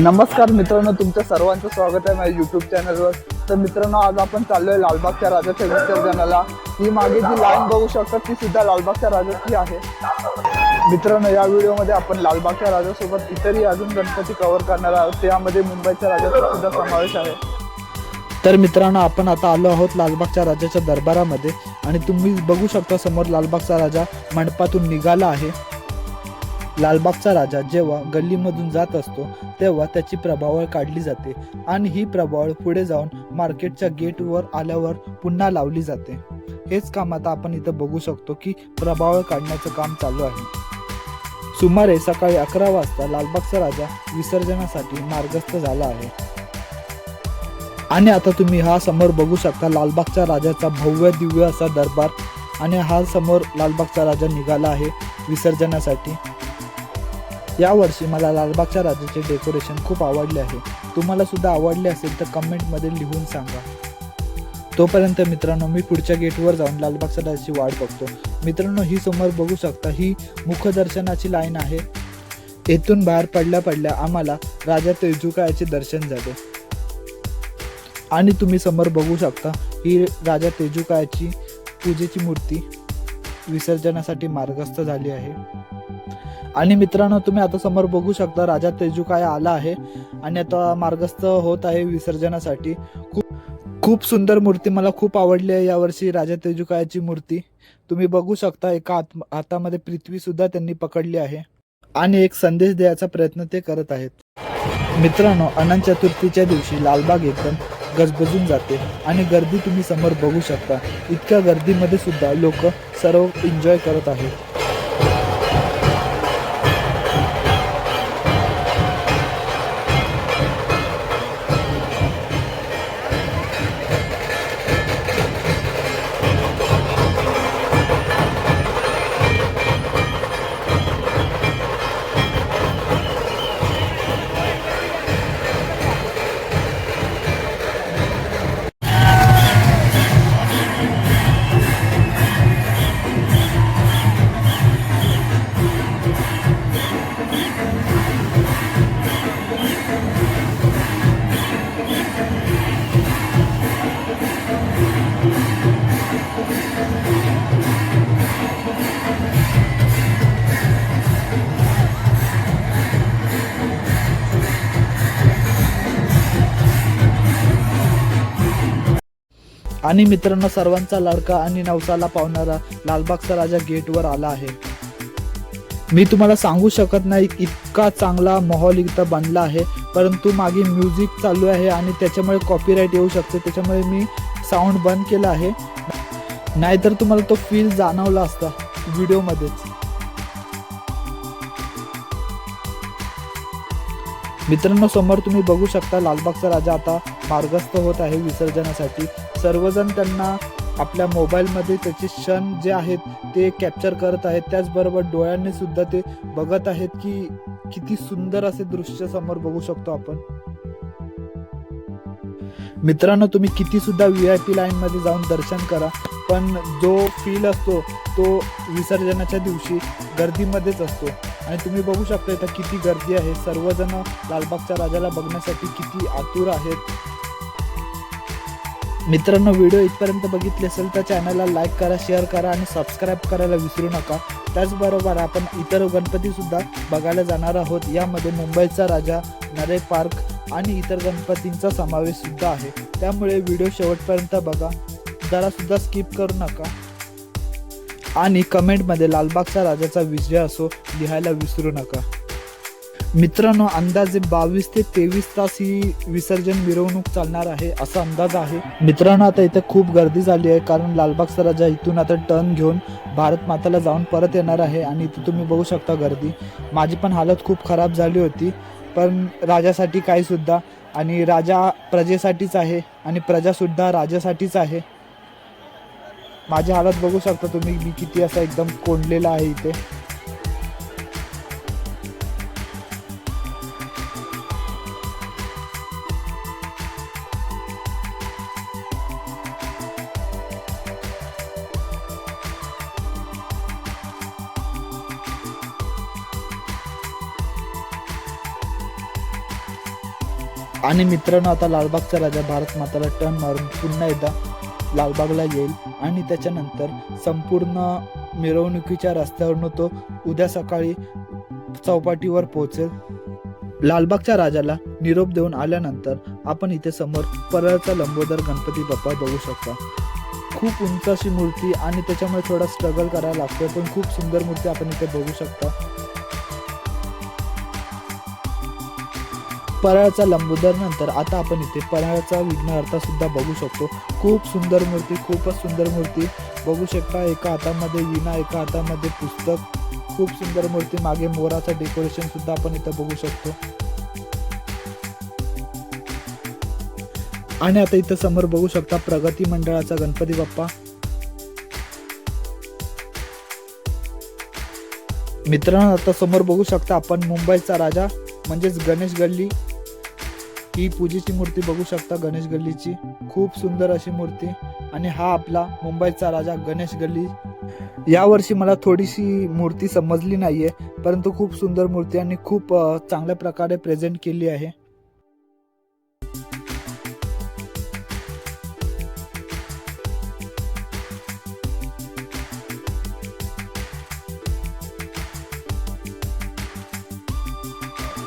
नमस्कार मित्रांनो तुमचं सर्वांचं स्वागत आहे माझ्या युट्यूब चॅनलवर तर मित्रांनो आज आपण चाललोय लालबागच्या राजाच्या विसर्जनाला ही मागे जी लाईन बघू शकतात ती सुद्धा लालबागच्या राजाची आहे. मित्रांनो या व्हिडिओमध्ये आपण लालबागच्या राजासोबत इतरही अजून गणपती कव्हर करणार आहोत. त्यामध्ये मुंबईच्या राजाचा सुद्धा समावेश आहे. तर मित्रांनो आपण आता आलो आहोत लालबागच्या राजाच्या दरबारामध्ये. आणि तुम्ही बघू शकता समोर लालबागचा राजा मंडपातून निघाला आहे. लालबागचा राजा जेव्हा गल्लीमधून जात असतो तेव्हा त्याची प्रभावळ काढली जाते आणि ही प्रभावळ पुढे जाऊन मार्केटच्या गेटवर आल्यावर पुन्हा लावली जाते. हेच काम आता आपण इथं बघू शकतो की प्रभावळ काढण्याचं काम चालू आहे. सुमारे सकाळी अकरा वाजता लालबागचा राजा विसर्जनासाठी मार्गस्थ झाला आहे. आणि आता तुम्ही हा समोर बघू शकता लालबागच्या राजाचा भव्य दिव्य असा दरबार आणि हा समोर लालबागचा राजा निघाला आहे विसर्जनासाठी. यावर्षी मला लालबागच्या राजाचे डेकोरेशन खूप आवडले आहे. तुम्हाला सुद्धा आवडले असेल तर कमेंटमध्ये लिहून सांगा. तोपर्यंत मित्रांनो मी पुढच्या गेटवर जाऊन लालबागच्या राजाची वाट बघतो. मित्रांनो ही समोर बघू शकता ही मुखदर्शनाची लाईन आहे. येथून बाहेर पडल्या पडल्या आम्हाला राजा तेजुकायाचे दर्शन झाले. आणि तुम्ही समोर बघू शकता ही राजा तेजुकायाची पूजेची मूर्ती विसर्जनासाठी मार्गस्थ झाली आहे. आणि मित्रांनो तुम्ही आता समोर बघू शकता राजा तेजुकाय आला आहे आणि आता मार्गस्थ होत आहे विसर्जनासाठी. खूप खूप सुंदर मूर्ती मला खूप आवडली आहे यावर्षी राजा तेजुकायाची मूर्ती. तुम्ही बघू शकता एका हात हातामध्ये पृथ्वी सुद्धा त्यांनी पकडली आहे आणि एक संदेश द्यायचा प्रयत्न ते करत आहेत. मित्रांनो अनंत चतुर्थीच्या दिवशी लालबाग एकदम गजबजून जाते आणि गर्दी तुम्ही समोर बघू शकता. इतक्या गर्दीमध्ये सुद्धा लोक सर्व एन्जॉय करत आहेत. आणि मित्रांनो सर्वांचा लाडका आणि नवसाला पावणारा लालबागचा राजा गेटवर आला आहे. मी तुम्हाला सांगू शकत नाही इतका चांगला माहोल इथं बनला आहे. परंतु मागे म्युझिक चालू आहे आणि त्याच्यामुळे कॉपीराईट येऊ शकते. त्याच्यामुळे मी साऊंड बंद केला आहे. नाहीतर तुम्हाला तो फील जाणवला असता व्हिडिओमध्येच मित्रांनो समोर तुम्ही बघू शकता लालबागचा राजा आता मार्गस्थ होत आहे विसर्जनासाठी. सर्वजण त्यांना आपल्या मोबाईलमध्ये त्याचे क्षण जे आहेत ते कॅप्चर करत आहेत. त्याचबरोबर डोळ्यांनी सुद्धा ते बघत आहेत की किती सुंदर असे दृश्य समोर बघू शकतो आपण. मित्रांनो तुम्ही किती सुद्धा व्ही आय पी लाईनमध्ये जाऊन दर्शन करा पण जो फील असतो तो विसर्जनाच्या दिवशी गर्दीमध्येच असतो. आणि तुम्ही बघू शकता इथं किती गर्दी आहे. सर्वजण लालबागच्या राजाला बघण्यासाठी किती आतुर आहेत. मित्रांनो व्हिडिओ इथपर्यंत बघितले असेल तर चॅनलला लाईक करा शेअर करा आणि सबस्क्राईब करायला विसरू नका. त्याचबरोबर आपण इतर गणपतीसुद्धा बघायला जाणार आहोत. यामध्ये मुंबईचा राजा नरे पार्क आणि इतर गणपतींचा समावेशसुद्धा आहे. त्यामुळे व्हिडिओ शेवटपर्यंत बघा. जरासुद्धा स्किप करू नका. आणि कमेंटमध्ये लालबागचा राजाचा विजय असो लिहायला विसरू नका. मित्रांनो अंदाजे बावीस ते तेवीस तास ही विसर्जन मिरवणूक चालणार आहे असा अंदाज आहे. मित्रांनो आता इथे खूप गर्दी झाली आहे कारण लालबागचा राजा इथून आता टर्न घेऊन भारत माताला जाऊन परत येणार आहे आणि इथे तुम्ही बघू शकता गर्दी. माझी पण हालत खूप खराब झाली होती पण राजासाठी काही सुद्धा. आणि राजा प्रजेसाठीच आहे आणि प्रजासुद्धा राजासाठीच आहे. माझी हालत बघू शकता तुम्ही मी किती असा एकदम कोंडलेला आहे इथे. आणि मित्रांनो आता लालबागचा राजा भारत माताला टर्न मारून पुन्हा एकदा लालबागला येईल. आणि त्याच्यानंतर संपूर्ण मिरवणुकीच्या रस्त्यावरनं तो उद्या सकाळी चौपाटीवर पोहोचेल. लालबागच्या राजाला निरोप देऊन आल्यानंतर आपण इथे समोर परळचा लंबोदर गणपती बाप्पा बघू शकता. खूप उंच अशी मूर्ती आणि त्याच्यामुळे थोडा स्ट्रगल करायला लागतो पण खूप सुंदर मूर्ती आपण इथे बघू शकता. परळचा लंबोदर नंतर आता आपण इथे परळचा विघ्नहर्ता सुद्धा बघू शकतो. खूप सुंदर मूर्ती खूपच सुंदर मूर्ती. बघू शकता एका हातामध्ये विणा एका हातामध्ये पुस्तक. खूप सुंदर मूर्ती. मागे मोराचं डेकोरेशन सुद्धा आपण इथं बघू शकतो. आणि आता इथं समोर बघू शकता प्रगती मंडळाचा गणपती बाप्पा. मित्रांनो आता समोर बघू शकता आपण मुंबईचा राजा. म्हणजेच गणेश गल्ली ही पूजेची मूर्ती बघू शकता गणेश गल्लीची. खूप सुंदर अशी मूर्ती. आणि हा आपला मुंबईचा राजा गणेश गल्ली. यावर्षी मला थोडीशी मूर्ती समजली नाही आहे परंतु खूप सुंदर मूर्ती आणि खूप चांगल्या प्रकारे प्रेझेंट केली आहे.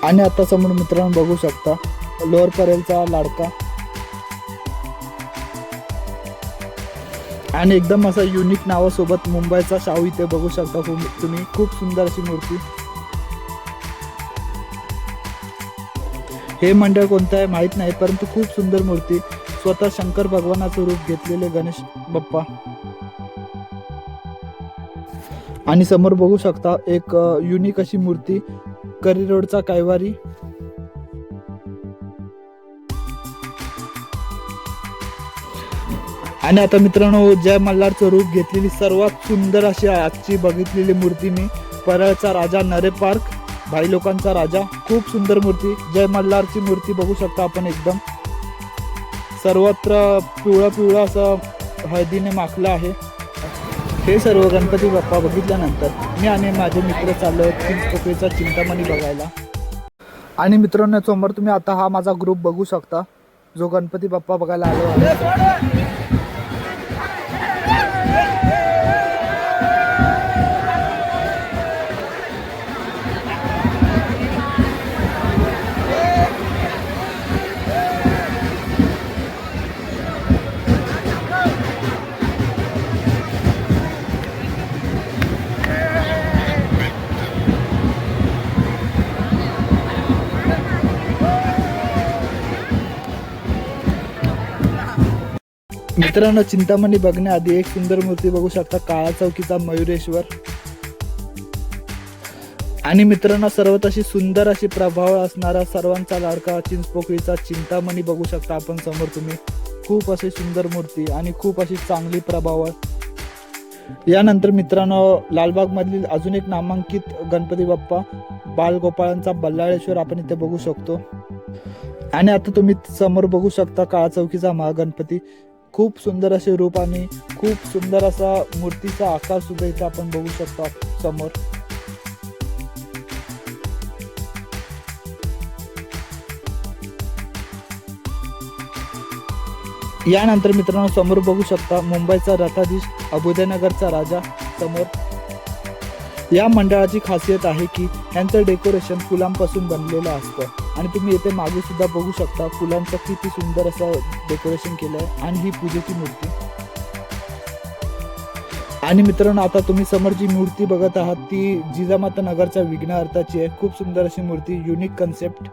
आणि आता समोर मित्रांनो बघू शकता लोअर परेलचा लाडका. आणि एकदम असं युनिक नावासोबत मुंबईचा शाहू इथे बघू शकता तुम्ही. खूप सुंदर अशी मूर्ती. हे मंडळ कोणतं आहे माहीत नाही परंतु खूप सुंदर मूर्ती. स्वतः शंकर भगवानाचं रूप घेतलेले गणेश बाप्पा. आणि समोर बघू शकता एक युनिक अशी मूर्ती. करी रोडचा कैवारी. आणि आता मित्रांनो जय मल्हारचं रूप घेतलेली सर्वात सुंदर अशी आजची बघितलेली मूर्ती मी परळचा राजा नरे पार्क. भाई लोकांचा राजा. खूप सुंदर मूर्ती. जय मल्हारची मूर्ती बघू शकता आपण एकदम. सर्वत्र पिवळा पिवळा असं हळदीने माखलं आहे. हे सर्व गणपती बाप्पा बघितल्यानंतर. मी आणि माझे मित्र चाललो चिंचपोकळीचा चिंतामणी बघायला. आणि मित्रांनो समोर तुम्ही आता हा माझा ग्रुप बघू शकता जो गणपती बाप्पा बघायला आलो आहे. मित्रांनो चिंतामणी बघण्याआधी एक सुंदर मूर्ती बघू शकता काळा चौकीचा मयुरेश्वर. आणि मित्रांनो सर्वात अशी सुंदर अशी प्रभाव असणारा सर्वांचा लाडका चिंचपोकळीचा चिंतामणी बघू शकता आपण समोर तुम्ही. खूप अशी सुंदर मूर्ती आणि खूप अशी चांगली प्रभाव यानंतर मित्रांनो लालबाग मधील अजून एक नामांकित गणपती बाप्पा बालगोपाळांचा बल्लाळेश्वर आपण इथे बघू शकतो. आणि आता तुम्ही समोर बघू शकता काळा चौकीचा महागणपती. खूप सुंदर असे रूप आणि खूप सुंदर असा मूर्तीचा आकार सुद्धा इथे आपण बघू शकतो समोर. यानंतर मित्रांनो समोर बघू शकता मुंबईचा रथाधीश अबुदयनगरचा राजा समोर. या मंडळाची खासियत आहे की यांचं डेकोरेशन फुलांपासून बनलेलं असतं. आणि तुम्ही येथे मागे सुद्धा बघू शकता फुलांचं किती सुंदर असं डेकोरेशन केलं आहे आणि ही पूजेची मूर्ती. आणि मित्रांनो आता तुम्ही समोर जी मूर्ती बघत आहात ती जिजामाता नगरच्या विघ्नहर्ताची आहे. खूप सुंदर अशी मूर्ती युनिक कन्सेप्ट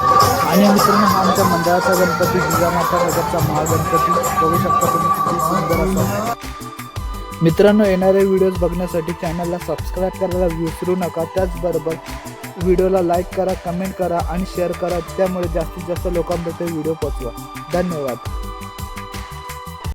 आणि मित्रांनो हा आमच्या मंडळाचा गणपती जिजामाता नगरचा महागणपती. बघू शकता तुम्ही किती सुंदर असा. मित्रांनो येणारे व्हिडिओज बघण्यासाठी चॅनलला सबस्क्राईब करायला विसरू नका. त्याचबरोबर व्हिडिओला लाईक करा कमेंट करा आणि शेअर करा. त्यामुळे जास्तीत जास्त लोकांपर्यंत व्हिडिओ पोचवा धन्यवाद.